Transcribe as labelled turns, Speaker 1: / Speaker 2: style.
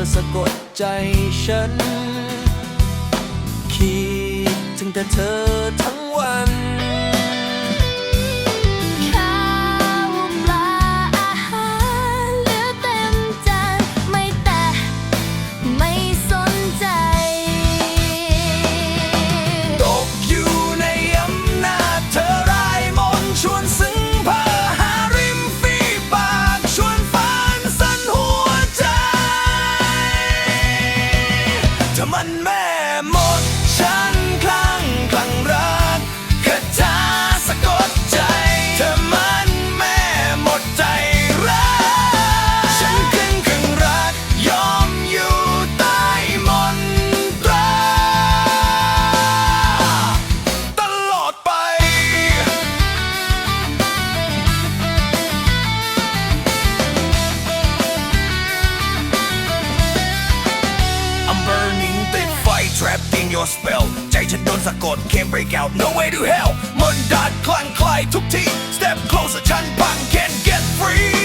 Speaker 1: อสะกดใจฉัน คิดถึงแต่เธอทั้งวัน your spell. can't break out. No way to hell. มันดัดคลั่งไคล้ทุกที step closer ฉันพัง can't get free.